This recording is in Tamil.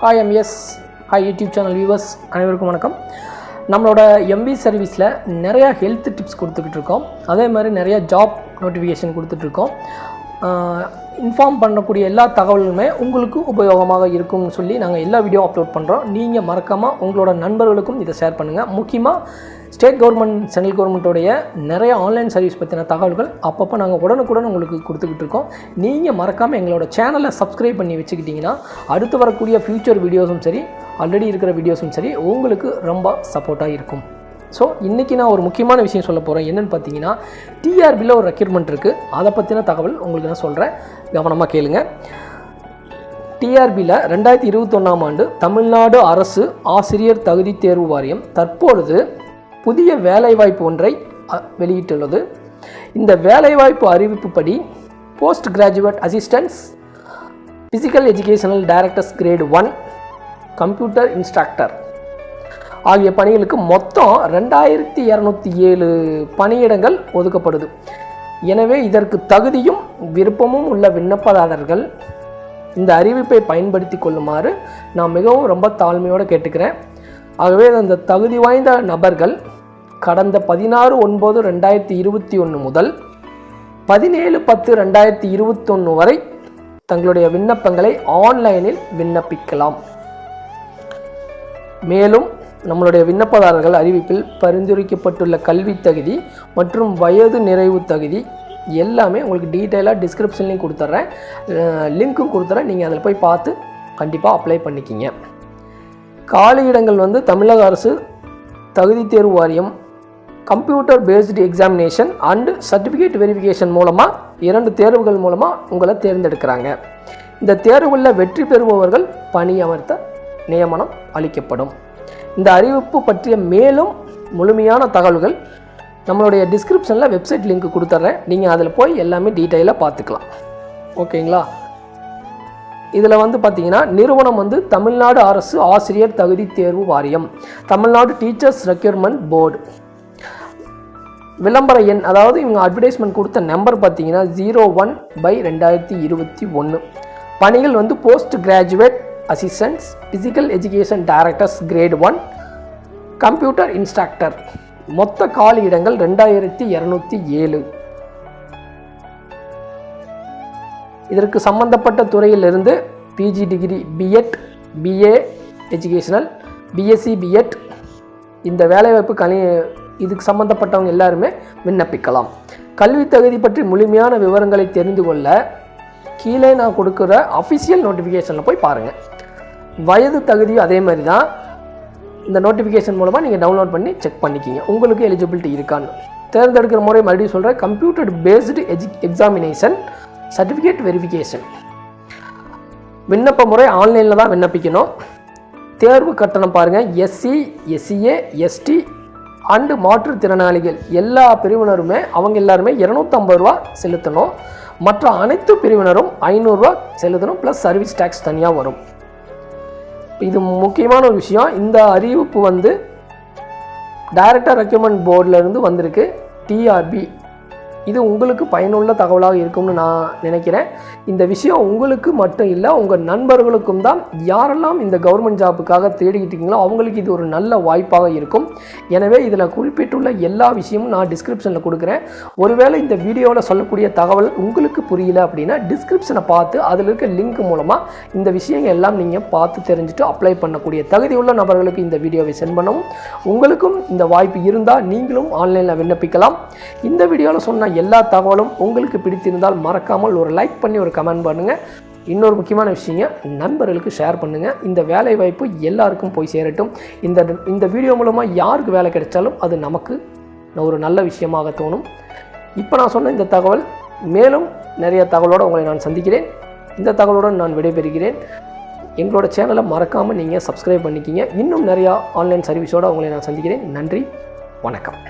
Hi MS hi YouTube channel viewers அனைவருக்கும் வணக்கம். நம்மளோட எம்பி சர்வீஸில் நிறையா ஹெல்த் டிப்ஸ் கொடுத்துக்கிட்டு இருக்கோம். அதே மாதிரி நிறையா ஜாப் நோட்டிஃபிகேஷன் கொடுத்துட்ருக்கோம் இன்ஃபார்ம் பண்ணக்கூடிய எல்லா தகவலுமே உங்களுக்கு உபயோகமாக இருக்கும்னு சொல்லி நாங்கள் எல்லா வீடியோ அப்லோட் பண்ணுறோம் நீங்கள் மறக்காமல் உங்களோட நண்பர்களுக்கும் இதை ஷேர் பண்ணுங்கள் முக்கியமாக ஸ்டேட் கவர்மெண்ட் சென்ட்ரல் கவர்மெண்ட்டோடைய நிறைய ஆன்லைன் சர்வீஸ் பற்றின தகவல்கள் அப்பப்போ நாங்கள் உடனுக்குடன் உங்களுக்கு கொடுத்துக்கிட்டு இருக்கோம். நீங்கள் மறக்காமல் எங்களோட சேனலை சப்ஸ்கிரைப் பண்ணி வச்சுக்கிட்டிங்கன்னா அடுத்து வரக்கூடிய ஃப்யூச்சர் வீடியோஸும் சரி ஆல்ரெடி இருக்கிற வீடியோஸும் சரி உங்களுக்கு ரொம்ப சப்போர்ட்டாக இருக்கும். ஸோ இன்றைக்கி நான் ஒரு முக்கியமான விஷயம் சொல்ல போகிறேன் என்னென்னு பார்த்தீங்கன்னா டிஆர்பியில் ஒரு ரெக்யூர்மெண்ட் இருக்குது அதை பற்றின தகவல் உங்களுக்கு நான் சொல்கிறேன் கவனமாக கேளுங்க. டிஆர்பியில் ரெண்டாயிரத்தி இருபத்தொன்னாம் ஆண்டு தமிழ்நாடு அரசு ஆசிரியர் தகுதி தேர்வு வாரியம் தற்பொழுது புதிய வேலைவாய்ப்பு ஒன்றை வெளியிட்டுள்ளது. இந்த வேலைவாய்ப்பு அறிவிப்புப்படி post graduate assistants physical educational directors grade one computer instructor ஆகிய பணிகளுக்கு மொத்தம் ரெண்டாயிரத்தி இரநூத்தி ஏழு பணியிடங்கள் ஒதுக்கப்படுது. எனவே இதற்கு தகுதியும் விருப்பமும் உள்ள விண்ணப்பதாரர்கள் இந்த அறிவிப்பை பயன்படுத்தி கொள்ளுமாறு நான் மிகவும் ரொம்ப தாழ்மையோடு கேட்டுக்கிறேன். ஆகவே அந்த தகுதி வாய்ந்த நபர்கள் கடந்த பதினாறு ஒன்பது ரெண்டாயிரத்தி இருபத்தி ஒன்று முதல் பதினேழு பத்து ரெண்டாயிரத்தி இருபத்தொன்று வரை தங்களுடைய விண்ணப்பங்களை ஆன்லைனில் விண்ணப்பிக்கலாம். மேலும் நம்மளுடைய விண்ணப்பதாரர்கள் அறிவிப்பில் பரிந்துரைக்கப்பட்டுள்ள கல்வி தகுதி மற்றும் வயது நிறைவு தகுதி எல்லாமே உங்களுக்கு டீட்டெயிலாக டிஸ்கிரிப்ஷன்லையும் கொடுத்துட்றேன் லிங்க்கும் கொடுத்துட்றேன் நீங்கள் அதில் போய் பார்த்து கண்டிப்பாக அப்ளை பண்ணிக்கிங்க. காலியிடங்கள் வந்து தமிழக அரசு தகுதி தேர்வு வாரியம் computer based examination and certificate verification மூலமாக இரண்டு தேர்வுகள் மூலமாக உங்களை தேர்ந்தெடுக்கிறாங்க. இந்த தேர்வுகளில் வெற்றி பெறுபவர்கள் பணியமர்த்த நியமனம் அளிக்கப்படும். இந்த அறிவிப்பு பற்றிய மேலும் முழுமையான தகவல்கள் நம்மளுடைய டிஸ்கிரிப்ஷனில் வெப்சைட் லிங்க் கொடுத்துட்றேன் நீங்கள் அதில் போய் எல்லாமே டீட்டெயிலாக பார்த்துக்கலாம். ஓகேங்களா? இதில் வந்து பார்த்தீங்கன்னா நிறுவனம் வந்து தமிழ்நாடு அரசு ஆசிரியர் தகுதி தேர்வு வாரியம் தமிழ்நாடு டீச்சர்ஸ் ரெக்யூர்மெண்ட் போர்டு விளம்பர எண் அதாவது இவங்க அட்வர்டைஸ்மெண்ட் கொடுத்த நம்பர் பார்த்தீங்கன்னா ஜீரோ ஒன் பை ரெண்டாயிரத்தி இருபத்தி ஒன்று பணிகள் வந்து post graduate assistants physical education directors grade one computer instructor மொத்த காலி இடங்கள் ரெண்டாயிரத்தி இரநூத்தி ஏழு. இதற்கு சம்பந்தப்பட்ட துறையிலிருந்து PG degree BEd BA educational BSc BEd இந்த வேலைவாய்ப்பு கணி இதுக்கு சம்பந்தப்பட்டவங்க எல்லாருமே விண்ணப்பிக்கலாம். கல்வி தகுதி பற்றி முழுமையான விவரங்களை தெரிந்து கொள்ள கீழே நான் கொடுக்குற அஃபிஷியல் நோட்டிஃபிகேஷனில் போய் பாருங்கள் வயது தகுதியும் அதே மாதிரி தான். இந்த நோட்டிஃபிகேஷன் மூலமாக நீங்கள் டவுன்லோட் பண்ணி செக் பண்ணிக்கிங்க. உங்களுக்கு எலிஜிபிலிட்டி இருக்கான்னு. தேர்ந்தெடுக்கிற முறை மறுபடியும் சொல்கிறேன் கம்ப்யூட்டர் பேஸ்டு எஜு எக்ஸாமினேஷன் சர்டிஃபிகேட் வெரிஃபிகேஷன் விண்ணப்ப முறை ஆன்லைனில் தான் விண்ணப்பிக்கணும். தேர்வு கட்டணம் பாருங்கள் எஸ்சி எஸ்சிஏ எஸ்டி அண்டு மாற்றுத்திறனாளிகள் எல்லா பிரிவினருமே அவங்க எல்லாருமே இரநூத்தம்பது ரூபா செலுத்தணும். மற்ற அனைத்து பிரிவினரும் ஐநூறுரூவா செலுத்தணும் ப்ளஸ் சர்வீஸ் டேக்ஸ் தனியாக வரும். இது முக்கியமான ஒரு விஷயம். இந்த அறிவிப்பு வந்து டைரக்டர் ரெக்யூமெண்ட் போர்டில் வந்திருக்கு. டிஆர்பி இது உங்களுக்கு பயனுள்ள தகவலாக இருக்கும்னு நான் நினைக்கிறேன். இந்த விஷயம் உங்களுக்கு மட்டும் இல்லை உங்கள் நண்பர்களுக்கும் தான். யாரெல்லாம் இந்த கவர்மெண்ட் ஜாப்புக்காக தேடிக்கிட்டு இருக்கீங்களோ அவங்களுக்கு இது ஒரு நல்ல வாய்ப்பாக இருக்கும். எனவே இதில் குறிப்பிட்டுள்ள எல்லா விஷயமும் நான் டிஸ்கிரிப்ஷனில் கொடுக்குறேன். ஒருவேளை இந்த வீடியோவில் சொல்லக்கூடிய தகவல் உங்களுக்கு புரியல அப்படின்னா டிஸ்கிரிப்ஷனை பார்த்து அதில் இருக்க லிங்க் மூலமாக இந்த விஷயங்கள் எல்லாம் நீங்கள் பார்த்து தெரிஞ்சுட்டு அப்ளை பண்ணக்கூடிய தகுதியுள்ள நபர்களுக்கு இந்த வீடியோவை சென்ட் பண்ணவும். உங்களுக்கும் இந்த வாய்ப்பு இருந்தால் நீங்களும் ஆன்லைனில் விண்ணப்பிக்கலாம். இந்த வீடியோவில் சொன்ன எல்லா தகவலும் உங்களுக்கு பிடித்திருந்தால் மறக்காமல் ஒரு லைக் பண்ணி ஒரு கமெண்ட் பண்ணுங்கள் இன்னொரு முக்கியமான விஷயங்க நண்பர்களுக்கு ஷேர் பண்ணுங்கள் இந்த வேலை வாய்ப்பு எல்லாருக்கும் போய் சேரட்டும். இந்த இந்த வீடியோ மூலமாக யாருக்கு வேலை கிடைச்சாலும் அது நமக்கு ஒரு நல்ல விஷயமாக தோணும். இப்போ நான் சொன்ன இந்த தகவல் மேலும் நிறைய தகவலோடு உங்களை நான் சந்திக்கிறேன். இந்த தகவலுடன் நான் விடைபெறுகிறேன். எங்களோட சேனலை மறக்காமல் நீங்கள் சப்ஸ்கிரைப் பண்ணிக்கிங்க. இன்னும் நிறையா ஆன்லைன் சர்வீஸோடு உங்களை நான் சந்திக்கிறேன். நன்றி வணக்கம்.